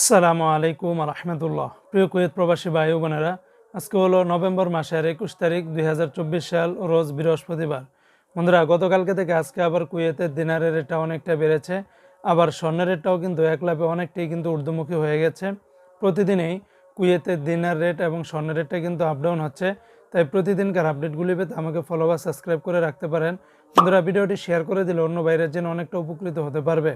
আসসালামু আলাইকুম রহমতুল্লাহ প্রিয় কুয়েত প্রবাসী ভাই বোনেরা, আজকে হলো নভেম্বর মাসের একুশ তারিখ দুই হাজার চব্বিশ সাল, রোজ বৃহস্পতিবার। বন্ধুরা, গতকালকে থেকে আজকে আবার কুয়েতের দিনারের রেটটা অনেকটা বেড়েছে, আবার স্বর্ণের রেটটাও কিন্তু এক লাভে অনেকটাই কিন্তু ঊর্ধ্বমুখী হয়ে গেছে। প্রতিদিনই কুয়েতের দিনার রেট এবং স্বর্ণের রেটটা কিন্তু আপডাউন হচ্ছে, তাই প্রতিদিনকার আপডেটগুলি পেতে আমাকে ফলো বা সাবস্ক্রাইব করে রাখতে পারেন। বন্ধুরা, ভিডিওটি শেয়ার করে দিলে অন্য বাইরের জন্য অনেকটা উপকৃত হতে পারবে।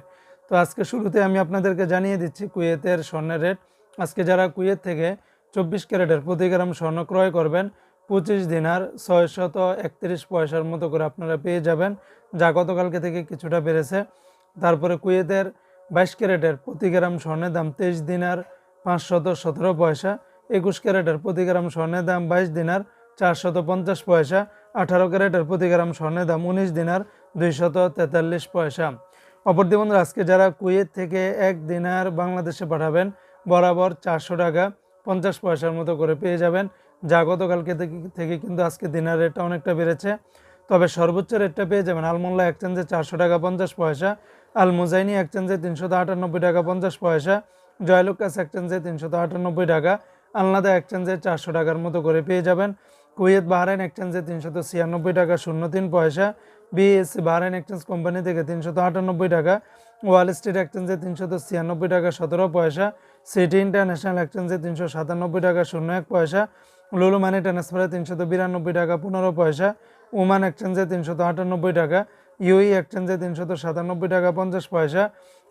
তো আজকে শুরুতে আমি আপনাদেরকে জানিয়ে দিচ্ছি কুয়েতের স্বর্ণের রেট। আজকে যারা কুয়েত থেকে চব্বিশ ক্যারেটের প্রতি গ্রাম স্বর্ণ ক্রয় করবেন, পঁচিশ দিনার ছয়শত একত্রিশ পয়সার মতো করে আপনারা পেয়ে যাবেন, যা গতকালকে থেকে কিছুটা বেড়েছে। তারপরে কুয়েতের বাইশ ক্যারেটের প্রতি গ্রাম স্বর্ণের দাম তেইশ দিনার পাঁচশত সতেরো পয়সা, একুশ ক্যারেটের প্রতি গ্রাম স্বর্ণের দাম বাইশ দিনার চারশত পঞ্চাশ পয়সা, আঠারো ক্যারেটের প্রতি গ্রাম স্বর্ণের দাম উনিশ দিনার দুইশত তেতাল্লিশ পয়সা। অপরদি বন্ধুরা, আজকে যারা কুয়েত থেকে এক দিনার বাংলাদেশে পাঠাবেন, বরাবর চারশো টাকা পঞ্চাশ পয়সার মতো করে পেয়ে যাবেন। যা গতকালকে থেকে কিন্তু আজকে দিনার রেটটা অনেকটা বেড়েছে। তবে সর্বোচ্চ রেটটা পেয়ে যাবেন আলমোল্লা এক্সচেঞ্জে চারশো টাকা পঞ্চাশ পয়সা আল মুজাইনি এক্সচেঞ্জে তিনশত আটানব্বই টাকা পঞ্চাশ পয়সা, জয়লুকাস এক্সচেঞ্জে তিনশত আটানব্বই টাকা, আলনাদা এক্সচেঞ্জে চারশো টাকার মতো করে পেয়ে যাবেন। কুয়েত বাহরাইন এক্সচেঞ্জে তিনশত ছিয়ানব্বই টাকা শূন্য তিন পয়সা বিএসসি বাহরাইন এক্সচেঞ্জ কোম্পানি থেকে তিনশত আটানব্বই টাকা, ওয়াল স্ট্রিট এক্সচেঞ্জে তিনশত ছিয়ানব্বই টাকা, সতেরো পয়সা, সিটি ইন্টারন্যাশনাল এক্সচেঞ্জে তিনশো সাতানব্বই টাকা, শূন্য এক পয়সা, লুলু মানি ট্রান্সফারে তিনশত বিরানব্বই টাকা, পনেরো পয়সা ওমান এক্সচেঞ্জে তিনশত আটানব্বই টাকা, ইউই এক্সচেঞ্জে তিনশত সাতানব্বই টাকা, পঞ্চাশ পয়সা,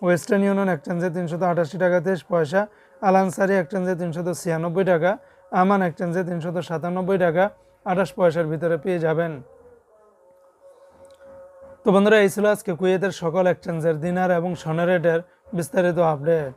ওয়েস্টার্ন ইউনিয়ন এক্সচেঞ্জে তিনশত আটাশি টাকা, তেইশ পয়সা, আলানসারি এক্সচেঞ্জে তিনশত ছিয়ানব্বই টাকা, আমান এক্সচেঞ্জে তিনশত সাতানব্বই টাকা আঠাশ পয়সার ভিতরে পেয়ে যাবেন। তো বন্ধুরা এই ছিল আজকে কুয়েতের সকল এক্সচেঞ্জের দিনার এবং সোনারেটের বিস্তারিত আপডেট